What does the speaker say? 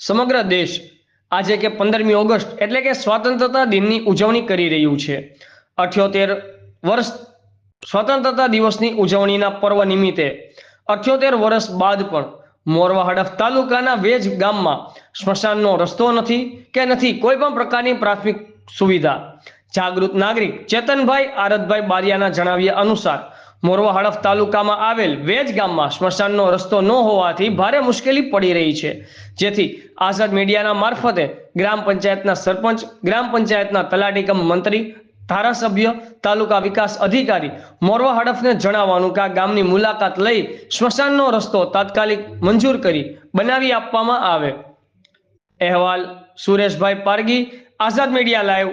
સમગ્ર દેશ આજે કે પંદરમી ઓગસ્ટ એટલે કે સ્વતંત્રતા દિનની ઉજવણી કરી રહ્યું છે. અઠ્યોતેર વર્ષ સ્વતંત્રતા દિવસની ઉજવણીના પર્વ નિમિત્તે અઠ્યોતેર વર્ષ બાદ પણ મોરવા હડફ તાલુકાના વેજ ગામમાં સ્મશાનનો રસ્તો નથી કે નથી કોઈ પણ પ્રકારની પ્રાથમિક સુવિધા. જાગૃત નાગરિક ચેતનભાઈ આરતભાઈ બારિયાના જણાવ્યા અનુસાર મોરવા હડફ તાલુકામાં આવેલ વેજ ગામમાં સ્મશાનનો રસ્તો ન હોવાથી ભારે મુશ્કેલી પડી રહી છે. જેથી આઝાદ મીડિયાના મારફતે ગ્રામ પંચાયતના સરપંચ, ગ્રામ પંચાયતના તલાટીકમ મંત્રી, ધારાસભ્ય, તાલુકા વિકાસ અધિકારી મોરવા હડફને જણાવવાનું કે આ ગામની મુલાકાત લઈ સ્મશાનનો રસ્તો તાત્કાલિક મંજૂર કરી બનાવી આપવામાં આવે. અહેવાલ સુરેશભાઈ પારગી, આઝાદ મીડિયા લાઈવ